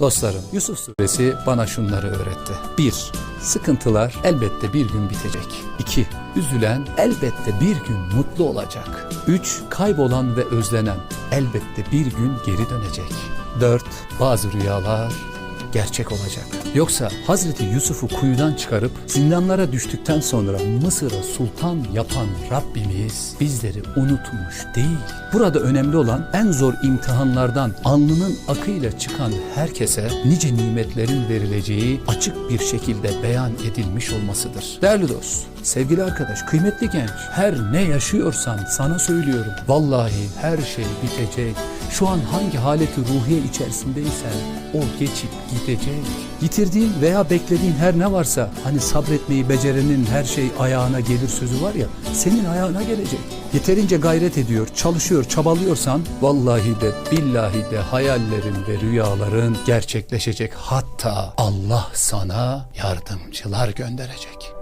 Dostlarım, Yusuf suresi bana şunları öğretti. 1. Sıkıntılar elbette bir gün bitecek. 2. Üzülen elbette bir gün mutlu olacak. 3. Kaybolan ve özlenen elbette bir gün geri dönecek. 4. Bazı rüyalar gerçek olacak. Yoksa Hazreti Yusuf'u kuyudan çıkarıp zindanlara düştükten sonra Mısır'a sultan yapan Rabbimiz bizleri unutmuş değil. Burada önemli olan en zor imtihanlardan alnının akıyla çıkan herkese nice nimetlerin verileceği açık bir şekilde beyan edilmiş olmasıdır. Değerli dost, sevgili arkadaş, kıymetli genç, her ne yaşıyorsan sana söylüyorum. Vallahi her şey bitecek. Şu an hangi haleti ruhiye içerisindeysen o geçip gidecek. Yitirdiğin veya beklediğin her ne varsa hani sabretmeyi becerenin her şey ayağına gelir sözü var ya senin ayağına gelecek. Yeterince gayret ediyor, çalışıyor, çabalıyorsan vallahi de billahi de hayallerin ve rüyaların gerçekleşecek. Hatta Allah sana yardımcılar gönderecek.